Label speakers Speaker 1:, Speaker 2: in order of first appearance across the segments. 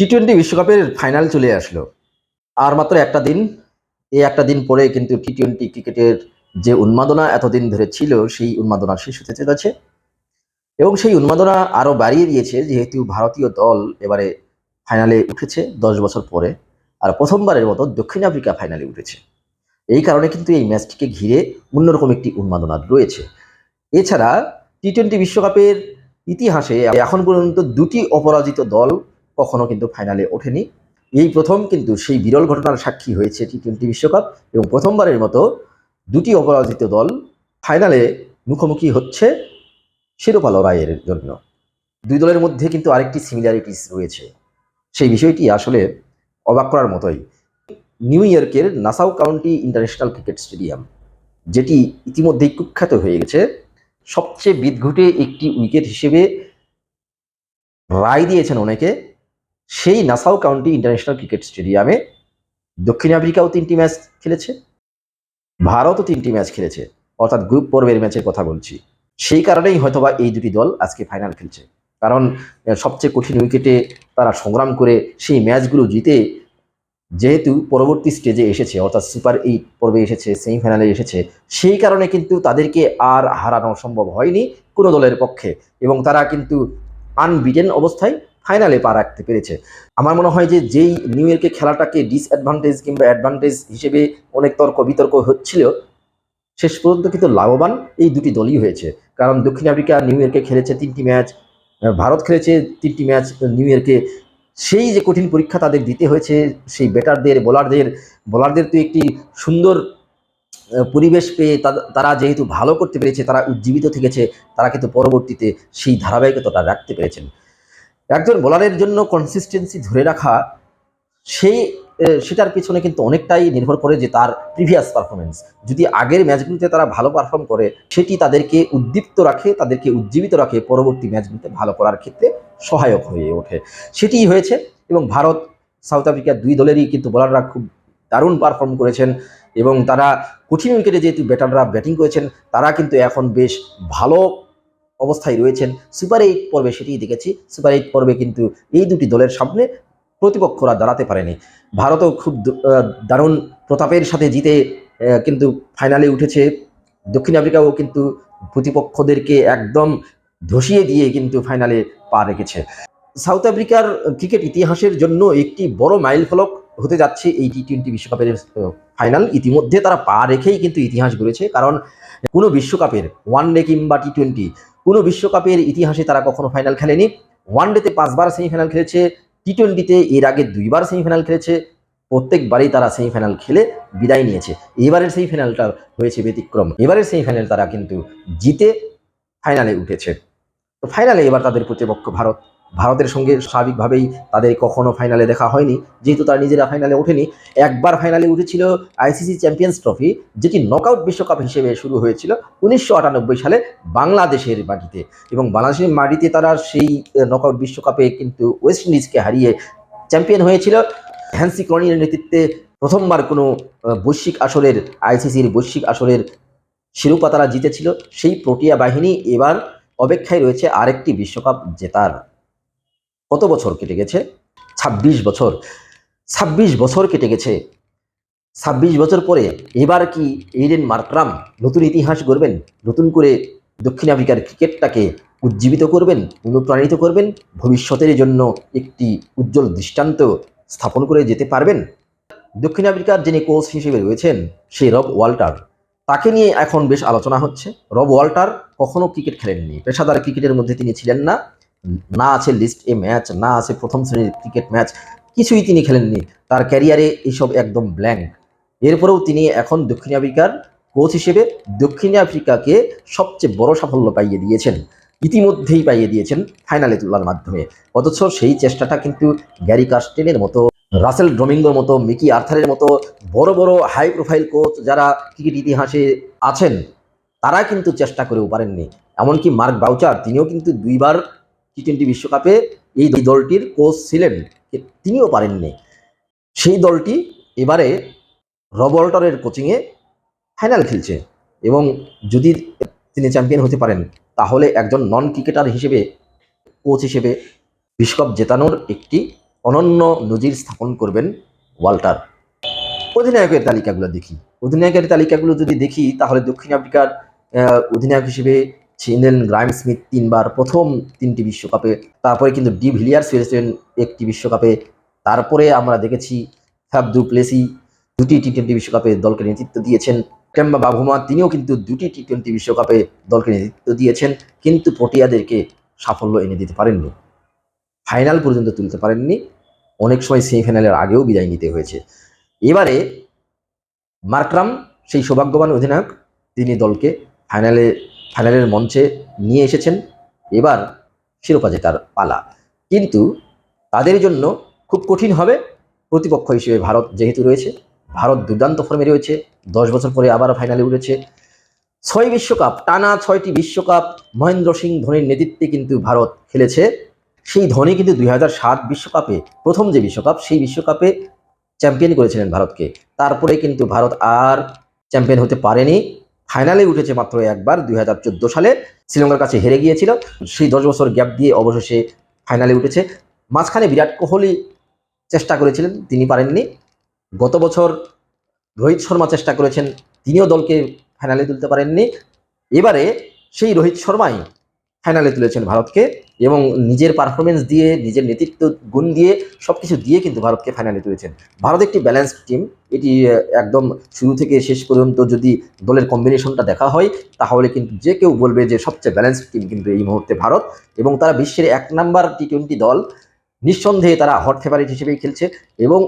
Speaker 1: T twenty বিশ্বকাপের final চলে আসলো। আর মাত্র একটা দিন, এই একটা দিন পরে কিন্তু টি টোয়েন্টি ক্রিকেটের যে উন্মাদনা এতদিন ধরে ছিল, সেই উন্মাদনা শেষ হতে চলেছে। এবং সেই উন্মাদনা আরও বাড়িয়ে দিয়েছে, যেহেতু ভারতীয় দল এবারে ফাইনালে উঠেছে দশ বছর পরে, আর প্রথমবারের মতো দক্ষিণ আফ্রিকা ফাইনালে উঠেছে। এই কারণে কিন্তু এই ম্যাচটিকে ঘিরে অন্যরকম একটি উন্মাদনা রয়েছে। এছাড়া টি টোয়েন্টি বিশ্বকাপের ইতিহাসে এখন পর্যন্ত দুটি অপরাজিত দল কখনো কিন্তু ফাইনালে ওঠেনি। এই প্রথম কিন্তু সেই বিরল ঘটনার সাক্ষী হয়েছে টি টোয়েন্টি বিশ্বকাপ এবং প্রথমবারের মতো দুটি অপরাজিত দল ফাইনালে মুখোমুখি হচ্ছে শিরোপা লড়াইয়ের জন্য। দুই দলের মধ্যে কিন্তু আরেকটি সিমিলারিটিস রয়েছে। সেই বিষয়টি আসলে অবাক করার মতোই। নিউ ইয়র্কের Nassau county international cricket stadium, যেটি ইতিমধ্যেই কুখ্যাত হয়ে গেছে, সবচেয়ে বিদঘুটে একটি উইকেট হিসেবে রায় দিয়েছেন অনেকে। সেই নাসাউ কাউন্টি ইন্টারন্যাশনাল ক্রিকেট স্টেডিয়ামে দক্ষিণ আফ্রিকাও তিনটি ম্যাচ খেলেছে, ভারতও তিনটি ম্যাচ খেলেছে, অর্থাৎ গ্রুপ পর্বের ম্যাচের কথা বলছি। সেই কারণেই হয়তোবা এই দুটি দল আজকে ফাইনাল খেলছে। কারণ সবচেয়ে কঠিন উইকেটে তারা সংগ্রাম করে সেই ম্যাচগুলো জিতে যেহেতু পরবর্তী স্টেজে এসেছে, অর্থাৎ সুপার এইট পর্বে এসেছে সেমিফাইনালে এসেছে, সেই কারণে কিন্তু তাদেরকে আর হারানো সম্ভব হয়নি কোনো দলের পক্ষে। এবং তারা কিন্তু আনবিটেন অবস্থায় ফাইনালে পা রাখতে পেরেছে। আমার মনে হয় যে যেই নিউ ইয়র্কে খেলাটাকে ডিসঅ্যাডভান্টেজ কিংবা অ্যাডভান্টেজ হিসেবে অনেক তর্ক বিতর্ক হচ্ছিল, শেষ পর্যন্ত কিন্তু লাভবান এই দুটি দলই হয়েছে। কারণ দক্ষিণ আফ্রিকা নিউ ইয়র্কে খেলেছে তিনটি ম্যাচ ভারত খেলেছে তিনটি ম্যাচ নিউ ইয়র্কে সেই যে কঠিন পরীক্ষা তাদের দিতে হয়েছে, সেই ব্যাটারদের বোলারদের বোলারদের তো একটি সুন্দর পরিবেশ পেয়ে তারা যেহেতু ভালো করতে পেরেছে, তারা উজ্জীবিত থেকেছে, তারা কিন্তু পরবর্তীতে সেই ধারাবাহিকতাটা রাখতে পেরেছেন। একজন বোলারের জন্য কনসিস্টেন্সি ধরে রাখা, সেই সেটার পিছনে কিন্তু অনেকটাই নির্ভর করে যে তার প্রিভিয়াস পারফরমেন্স যদি আগের ম্যাচগুলিতে তারা ভালো পারফর্ম করে, সেটি তাদেরকে উদ্দীপ্ত রাখে, তাদেরকে উজ্জীবিত রাখে, পরবর্তী ম্যাচগুলিতে ভালো করার ক্ষেত্রে সহায়ক হয়ে ওঠে। সেটিই হয়েছে এবং ভারত সাউথ আফ্রিকা দুই দলেরই কিন্তু বোলাররা খুব দারুণ পারফর্ম করেছেন এবং তারা কঠিন উইকেটে যেহেতু ব্যাটাররা ব্যাটিং করেছেন, তারা কিন্তু এখন বেশ ভালো অবস্থায় রয়েছেন। সুপার এইট পর্বে সেটিই দেখেছি। সুপার এইট পর্বে কিন্তু এই দুটি দলের সামনে প্রতিপক্ষরা দাঁড়াতে পারেনি। ভারতও খুব দারুণ প্রতাপের সাথে জিতে কিন্তু ফাইনালে উঠেছে। দক্ষিণ আফ্রিকাও কিন্তু প্রতিপক্ষদেরকে একদম ধসিয়ে দিয়ে কিন্তু ফাইনালে পা রেখেছে। সাউথ আফ্রিকার ক্রিকেট ইতিহাসের জন্য একটি বড় মাইল ফলক হতে যাচ্ছে এই টি টোয়েন্টি বিশ্বকাপের ফাইনাল ইতিমধ্যে তারা পা রেখেই কিন্তু ইতিহাস গড়েছে, কারণ কোনো বিশ্বকাপের ওয়ান ডে কিংবা টি টোয়েন্টি কোনো বিশ্বকাপের ইতিহাসে তারা কখনো ফাইনাল খেলেনি। ওয়ান ডেতে পাঁচবার সেমিফাইনাল খেলেছে টি টোয়েন্টিতে এর আগে দুইবার সেমিফাইনাল খেলেছে, প্রত্যেকবারই তারা সেমিফাইনাল খেলে বিদায় নিয়েছে। এবারের সেমিফাইনালটা হয়েছে ব্যতিক্রম। এবারের সেমিফাইনাল তারা কিন্তু জিতে ফাইনালে উঠেছে। তো ফাইনালে এবার তাদের প্রতিপক্ষ ভারত। ভারতের সঙ্গে স্বাভাবিকভাবেই তাদের কখনো ফাইনালে দেখা হয়নি। যেহেতু তারা নিজেরা ফাইনালে ওঠেনি, একবার ফাইনালে উঠেছিল আইসিসি চ্যাম্পিয়ন্স ট্রফি যেটি নকআউট বিশ্বকাপ হিসেবে শুরু হয়েছিল উনিশশো আটানব্বই সালে বাংলাদেশের মাটিতে এবং বাংলাদেশের মাটিতে তারা সেই নকআউট বিশ্বকাপে কিন্তু ওয়েস্ট ইন্ডিজকে হারিয়ে চ্যাম্পিয়ন হয়েছিল। হ্যান্সি ক্রনির নেতৃত্বে প্রথমবার কোনো বৈশ্বিক আসরের আইসিসির বৈশ্বিক আসরের শিরোপা তারা জিতেছিল। সেই প্রোটিয়া বাহিনী এবার অপেক্ষায় রয়েছে আরেকটি বিশ্বকাপ জেতার। কত বছর কেটে গেছে? ছাব্বিশ বছর। ছাব্বিশ বছর কেটে গেছে। ছাব্বিশ বছর পরে এবার কি এইডেন মার্করাম নতুন ইতিহাস গড়বেন? নতুন করে দক্ষিণ আফ্রিকার ক্রিকেটটাকে উজ্জীবিত করবেন? অনুপ্রাণিত করবেন? ভবিষ্যতের জন্য একটি উজ্জ্বল দৃষ্টান্ত স্থাপন করে যেতে পারবেন? দক্ষিণ আফ্রিকার যিনি কোচ হিসেবে রয়েছেন সেই রব ওয়াল্টার। তাকে নিয়ে এখন বেশ আলোচনা হচ্ছে। রব ওয়াল্টার কখনও ক্রিকেট খেলেননি। পেশাদার ক্রিকেটের মধ্যে তিনি ছিলেন না। না আছে লিস্ট এ ম্যাচ না আছে প্রথম শ্রেণির ক্রিকেট ম্যাচ কিছুই তিনি খেলেননি। তার ক্যারিয়ারে এইসব একদম ব্ল্যাঙ্ক এরপরেও তিনি এখন দক্ষিণ আফ্রিকার কোচ হিসেবে দক্ষিণ আফ্রিকাকে সবচেয়ে বড় সাফল্য পাইয়ে দিয়েছেন। ইতিমধ্যেই পাইয়ে দিয়েছেন ফাইনালে তোলার মাধ্যমে। অথচ সেই চেষ্টাটা কিন্তু গ্যারি কাস্টেনের মতো, রাসেল ড্রমিঙ্গোর মতো, মিকি আর্থারের মতো বড় বড় হাই প্রোফাইল কোচ যারা ক্রিকেট ইতিহাসে আছেন, তারা কিন্তু চেষ্টা করেও পারেননি। এমনকি মার্ক বাউচার, তিনিও কিন্তু দুইবার টি টোয়েন্টি বিশ্বকাপে এই দলটির কোচ ছিলেন তিনিও পারেননি। সেই দলটি এবারে রব কোচিংয়ে ফাইনাল খেলছে এবং যদি তিনি চ্যাম্পিয়ন হতে পারেন, তাহলে একজন নন ক্রিকেটার হিসেবে, কোচ হিসেবে বিশ্বকাপ জেতানোর একটি অনন্য নজির স্থাপন করবেন ওয়াল্টার। অধিনায়কের তালিকাগুলো দেখি। অধিনায়কের তালিকাগুলো যদি দেখি, তাহলে দক্ষিণ আফ্রিকার অধিনায়ক হিসেবে ছিলেন গ্রাইম স্মিথ তিনবার প্রথম তিনটি বিশ্বকাপে, তারপরে কিন্তু ডি ভিলিয়ার্স হয়েছিলেন একটি বিশ্বকাপে, তারপরে আমরা দেখেছি ফ্যাবদু প্লেসি দুটি টি টোয়েন্টি বিশ্বকাপে দলকে নেতৃত্ব দিয়েছেন। কেম্বা বাভুমা তিনিও কিন্তু দুটি টি টোয়েন্টি বিশ্বকাপে দলকে নেতৃত্ব দিয়েছেন, কিন্তু প্রোটিয়াদেরকে সাফল্য এনে দিতে পারেননি। ফাইনাল পর্যন্ত তুলতে পারেননি, অনেক সময় সেমিফাইনালের আগেও বিদায় নিতে হয়েছে। এবারে মার্করাম, সেই সৌভাগ্যবান অধিনায়ক, তিনি দলকে ফাইনালে ফাইনালের মঞ্চে নিয়ে এসেছেন এবার শিরোপা জেতার পালা। কিন্তু তাদের জন্য খুব কঠিন হবে প্রতিপক্ষ হিসেবে ভারত যেহেতু রয়েছে, ভারত দুর্দান্ত ফর্মে রয়েছে, দশ বছর পরে আবার ফাইনালে উঠেছে। ছয় বিশ্বকাপ, টানা ছয়টি বিশ্বকাপ, মহেন্দ্র সিং ধোনির নেতৃত্বে কিন্তু ভারত খেলেছে। সেই ধোনি কিন্তু দুই বিশ্বকাপে, প্রথম যে বিশ্বকাপ, সেই বিশ্বকাপে চ্যাম্পিয়ন করেছিলেন ভারতকে। তারপরে কিন্তু ভারত আর চ্যাম্পিয়ন হতে পারেনি। ফাইনালে উঠেছে মাত্র একবার দু হাজার চোদ্দ সালে। শ্রীলঙ্কার কাছে হেরে গিয়েছিল। সেই দশ বছর গ্যাপ দিয়ে অবশেষে ফাইনালে উঠেছে। মাঝখানে বিরাট কোহলি চেষ্টা করেছিলেন, তিনি পারেননি। গত বছর রোহিত শর্মা চেষ্টা করেছেন, তিনিও দলকে ফাইনালে তুলতে পারেননি। এবারে সেই রোহিত শর্মাই ফাইনালে তুলেছেন ভারতকে। এবং নিজের পারফরমেন্স দিয়ে, নিজের নেতৃত্ব গুণ দিয়ে সব কিছু দিয়ে কিন্তু ভারতকে ফাইনালে তুলেছেন। ভারত একটি ব্যালেন্সড টিম এটি একদম শুরু থেকে শেষ পর্যন্ত যদি দলের কম্বিনেশনটা দেখা হয়, তাহলে কিন্তু যে কেউ বলবে যে সবচেয়ে ব্যালেন্সড টিম কিন্তু এই মুহূর্তে ভারত এবং তারা বিশ্বের এক নাম্বার টি টোয়েন্টি দল। নিঃসন্দেহে তারা হট ফেভারিট হিসেবেই খেলছে এবং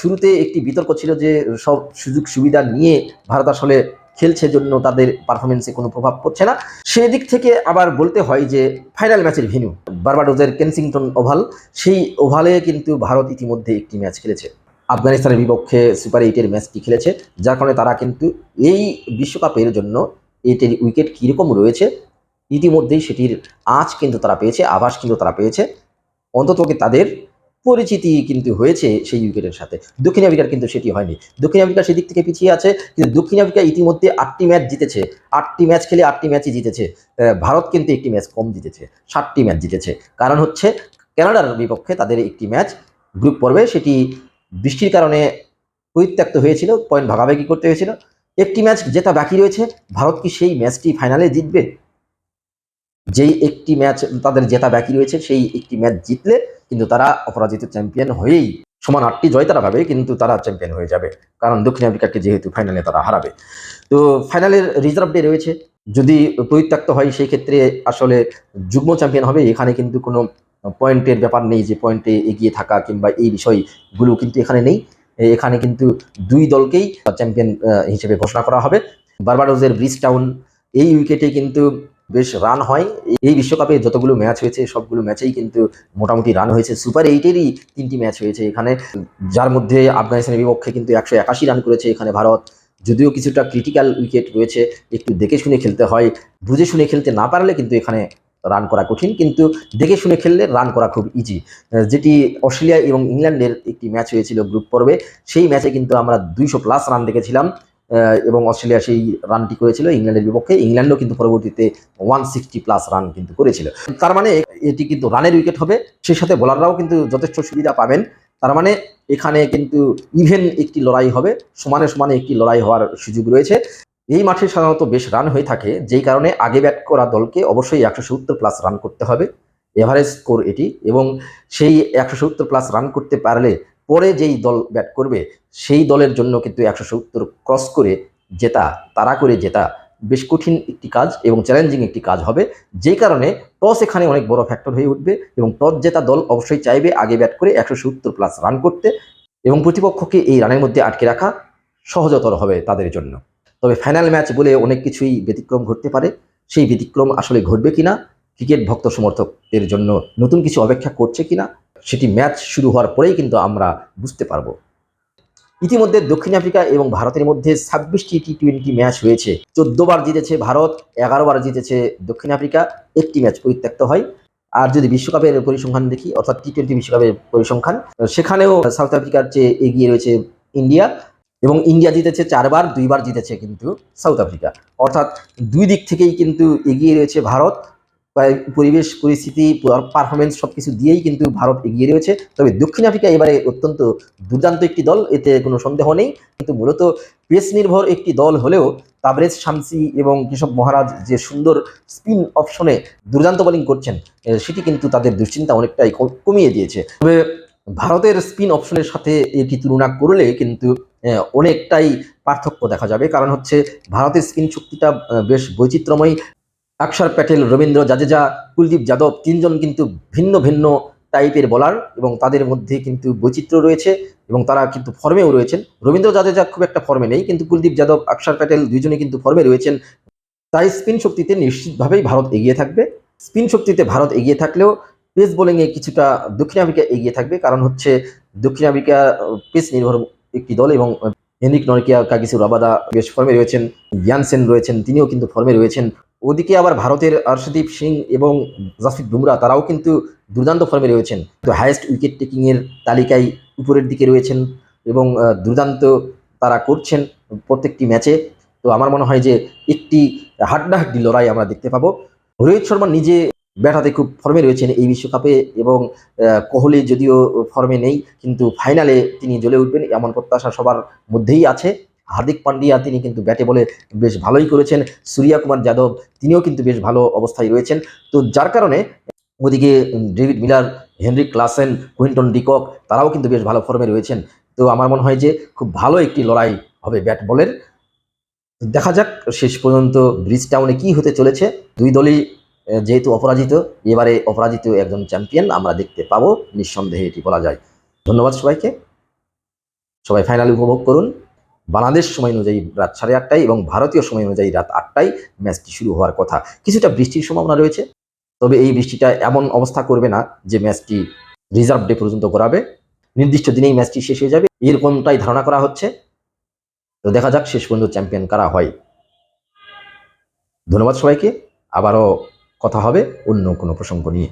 Speaker 1: শুরুতে একটি বিতর্ক ছিল যে সব সুযোগ সুবিধা নিয়ে ভারত আসলে খেলছে জন্য তাদের পারফরমেন্সে কোনো প্রভাব পড়ছে না। সেদিক থেকে আবার বলতে হয় যে ফাইনাল ম্যাচের ভেন্যু বার্বাডোজের কেনসিংটন ওভাল, সেই ওভালে কিন্তু ভারত ইতিমধ্যে একটি ম্যাচ খেলেছে। আফগানিস্তানের বিপক্ষে সুপার এইটের ম্যাচটি খেলেছে, যার কারণে তারা কিন্তু এই বিশ্বকাপের জন্য এটির উইকেট কীরকম রয়েছে, ইতিমধ্যেই সেটির আঁচ কিন্তু তারা পেয়েছে, আভাস কিন্তু তারা পেয়েছে। অন্ততকে তাদের পরিচিতি কিন্তু হয়েছে সেই উইকেটের সাথে। দক্ষিণ আফ্রিকার কিন্তু সেটি হয়নি। দক্ষিণ আফ্রিকা সেদিক থেকে পিছিয়ে আছে, কিন্তু দক্ষিণ আফ্রিকা ইতিমধ্যে আটটি ম্যাচ জিতেছে। আটটি ম্যাচ খেলে আটটি ম্যাচই জিতেছে। ভারত কিন্তু একটি ম্যাচ কম জিতেছে, সাতটি ম্যাচ জিতেছে। কারণ হচ্ছে, কানাডার বিপক্ষে তাদের একটি ম্যাচ গ্রুপ পর্বে সেটি বৃষ্টির কারণে পরিত্যক্ত হয়েছিল, পয়েন্ট ভাগাভাগি করতে হয়েছিল। একটি ম্যাচ জেতা বাকি রয়েছে, ভারত কি সেই ম্যাচটি ফাইনালে জিতবে? যেই একটি ম্যাচ তাদের জেতা বাকি রয়েছে, সেই একটি ম্যাচ জিতলে কিন্তু তারা অপরাজিত চ্যাম্পিয়ন হয়েই সমান আটটি জয় তারা পাবে কিন্তু তারা চ্যাম্পিয়ন হয়ে যাবে। কারণ দক্ষিণ আফ্রিকাকে যেহেতু ফাইনালে তারা হারাবে। তো ফাইনালের রিজার্ভ ডে রয়েছে। যদি পরিত্যক্ত হয়, সেই ক্ষেত্রে আসলে যুগ্ম চ্যাম্পিয়ন হবে। এখানে কিন্তু কোনো পয়েন্টের ব্যাপার নেই যে পয়েন্টে এগিয়ে থাকা কিংবা এই বিষয়গুলো কিন্তু এখানে নেই। এখানে কিন্তু দুই দলকেই চ্যাম্পিয়ন হিসেবে ঘোষণা করা হবে। বার্বাডোজের ব্রিজ টাউন এই উইকেটে কিন্তু বেশ রান হয়। এই বিশ্বকাপে যতগুলো ম্যাচ হয়েছে, সবগুলো ম্যাচেই কিন্তু মোটামুটি রান হয়েছে। সুপার এইটেরই তিনটি ম্যাচ হয়েছে এখানে। যার মধ্যে আফগানিস্তানের বিপক্ষে কিন্তু একশো একাশি রান করেছে এখানে ভারত। যদিও কিছুটা ক্রিটিক্যাল উইকেট রয়েছে, একটু দেখে শুনে খেলতে হয়। বুঝে শুনে খেলতে না পারলে কিন্তু এখানে রান করা কঠিন, কিন্তু দেখে শুনে খেললে রান করা খুব ইজি যেটি অস্ট্রেলিয়া এবং ইংল্যান্ডের একটি ম্যাচ হয়েছিল গ্রুপ পর্বে। সেই ম্যাচে কিন্তু আমরা দুইশো প্লাস রান দেখেছিলাম। এবং অস্ট্রেলিয়া সেই রানটি করেছিল ইংল্যান্ডের বিপক্ষে। ইংল্যান্ডও কিন্তু পরবর্তীতে ওয়ান সিক্সটি প্লাস রান কিন্তু করেছিল। তার মানে এটি কিন্তু রানের উইকেট হবে। সেই সাথে বোলাররাও কিন্তু যথেষ্ট সুবিধা পাবেন। তার মানে এখানে কিন্তু ইভেন একটি লড়াই হবে। সমানে সমানে একটি লড়াই হওয়ার সুযোগ রয়েছে। এই মাঠে সাধারণত বেশ রান হয়ে থাকে। যেই কারণে আগে ব্যাট করা দলকে অবশ্যই একশো সত্তর প্লাস রান করতে হবে। এভারেজ স্কোর এটি। এবং সেই একশো সত্তর প্লাস রান করতে পারলে পরে যেই দল ব্যাট করবে, সেই দলের জন্য কিন্তু একশো সত্তর ক্রস করে জেতা তারা করে জেতা বেশ কঠিন একটি কাজ এবং চ্যালেঞ্জিং একটি কাজ হবে। যেই কারণে টস এখানে অনেক বড় ফ্যাক্টর হয়ে উঠবে এবং টস জেতা দল অবশ্যই চাইবে আগে ব্যাট করে একশো সত্তর প্লাস রান করতে এবং প্রতিপক্ষকে এই রানের মধ্যে আটকে রাখা সহজতর হবে তাদের জন্য। তবে ফাইনাল ম্যাচ বলে অনেক কিছুই ব্যতিক্রম ঘটতে পারে। সেই ব্যতিক্রম আসলে ঘটবে কিনা, ক্রিকেট ভক্ত সমর্থকদের জন্য নতুন কিছু অপেক্ষা করছে কিনা সেটি ম্যাচ শুরু হওয়ার পরেই কিন্তু আমরা বুঝতে পারব। ইতিমধ্যে দক্ষিণ আফ্রিকা এবং ভারতের মধ্যে ছাব্বিশটি টি টোয়েন্টি ম্যাচ হয়েছে চোদ্দ বার জিতেছে ভারত এগারো বার জিতেছে দক্ষিণ আফ্রিকা, একটি ম্যাচ পরিত্যক্ত হয়। আর যদি বিশ্বকাপের পরিসংখ্যান দেখি, অর্থাৎ টি টোয়েন্টি বিশ্বকাপের পরিসংখ্যান, সেখানেও সাউথ আফ্রিকার চেয়ে এগিয়ে রয়েছে ইন্ডিয়া এবং ইন্ডিয়া জিতেছে চারবার, দুইবার জিতেছে কিন্তু সাউথ আফ্রিকা। অর্থাৎ দুই দিক থেকেই কিন্তু এগিয়ে রয়েছে ভারত। পরিবেশ, পরিস্থিতি পারফরমেন্স সব কিছু দিয়েই কিন্তু ভারত এগিয়ে রয়েছে। তবে দক্ষিণ আফ্রিকা এবারে অত্যন্ত দুর্দান্ত একটি দল, এতে কোনো সন্দেহ নেই। কিন্তু মূলত পেস নির্ভর একটি দল হলেও তাবরেজ শামসি এবং কেশব মহারাজ যে সুন্দর স্পিন অপশনে দুর্দান্ত বোলিং করছেন সেটি কিন্তু তাদের দুশ্চিন্তা অনেকটাই কমিয়ে দিয়েছে। তবে ভারতের স্পিন অপশনের সাথে এটি তুলনা করলে কিন্তু অনেকটাই পার্থক্য দেখা যাবে। কারণ হচ্ছে ভারতের স্পিন শক্তিটা বেশ বৈচিত্র্যময়। অক্ষর প্যাটেল, রবীন্দ্র, জাদেজা, কুলদীপ যাদব তিনজন কিন্তু ভিন্ন ভিন্ন টাইপের বলার এবং তাদের মধ্যে কিন্তু বৈচিত্র্য রয়েছে এবং তারা কিন্তু ফর্মেও রয়েছেন। রবীন্দ্র জাদেজা খুব একটা ফর্মে নেই, কিন্তু কুলদীপ যাদব অক্ষর প্যাটেল দুইজনে কিন্তু ফর্মে রয়েছেন। তাই স্পিন শক্তিতে নিশ্চিতভাবেই ভারত এগিয়ে থাকবে। স্পিন শক্তিতে ভারত এগিয়ে থাকলেও পেস বোলিংয়ে কিছুটা দক্ষিণ আফ্রিকা এগিয়ে থাকবে, কারণ হচ্ছে দক্ষিণ আফ্রিকা পেস নির্ভর একটি দল এবং হেনরিক নরকিয়া, কাগিসু রাবাদা বেশ ফর্মে রয়েছেন, ইয়ানসেন রয়েছেন, তিনিও কিন্তু ফর্মে রয়েছেন। ওদিকে আবার ভারতের অর্শদীপ সিং এবং জাসপ্রীত বুমরা, তারাও কিন্তু দুর্দান্ত ফর্মে রয়েছেন। তো হায়েস্ট উইকেট টেকিংয়ের তালিকায় উপরের দিকে রয়েছেন এবং দুর্দান্ত তারা করছেন প্রত্যেকটি ম্যাচে তো আমার মনে হয় যে একটি হাড্ডাহাড্ডি লড়াই আমরা দেখতে পাবো। রোহিত শর্মা নিজে ব্যাটাতে খুব ফর্মে রয়েছেন এই বিশ্বকাপে এবং কোহলি যদিও ফর্মে নেই, কিন্তু ফাইনালে তিনি জ্বলে উঠবেন এমন প্রত্যাশা সবার মধ্যেই আছে। হার্দিক পান্ডিয়া, তিনি কিন্তু ব্যাটে বলে বেশ ভালোই করেছেন। সূর্যা কুমার যাদব, তিনিও কিন্তু বেশ ভালো অবস্থায় রয়েছেন। তো যার কারণে ওদিকে David Miller, Henry Klaasen, Quinton de Kock, তারাও কিন্তু বেশ ভালো ফর্মে রয়েছেন। তো আমার মনে হয় যে খুব ভালো একটি লড়াই হবে ব্যাট বলের। দেখা যাক শেষ পর্যন্ত ব্রিজ টাউনে কী হতে চলেছে। দুই দলই যেহেতু অপরাজিত, এবারে অপরাজিত একজন চ্যাম্পিয়ন আমরা দেখতে পাবো। নিঃসন্দেহে এটি বলা যায়। ধন্যবাদ সবাইকে। সবাই ফাইনাল উপভোগ করুন। বাংলাদেশ সময় অনুযায়ী রাত সাড়ে আটটায় এবং ভারতীয় সময় অনুযায়ী রাত আটটায় ম্যাচটি শুরু হওয়ার কথা। কিছুটা বৃষ্টির সম্ভাবনা রয়েছে, তবে এই বৃষ্টিটা এমন অবস্থা করবে না যে ম্যাচটি রিজার্ভ ডে পর্যন্ত করাবে নির্দিষ্ট দিনেই ম্যাচটি শেষ হয়ে যাবে, এরকমটাই ধারণা করা হচ্ছে। তো দেখা যাক শেষ পর্যন্ত চ্যাম্পিয়ন কারা হয়। ধন্যবাদ সবাইকে, আবারও কথা হবে অন্য কোনো প্রসঙ্গ নিয়ে।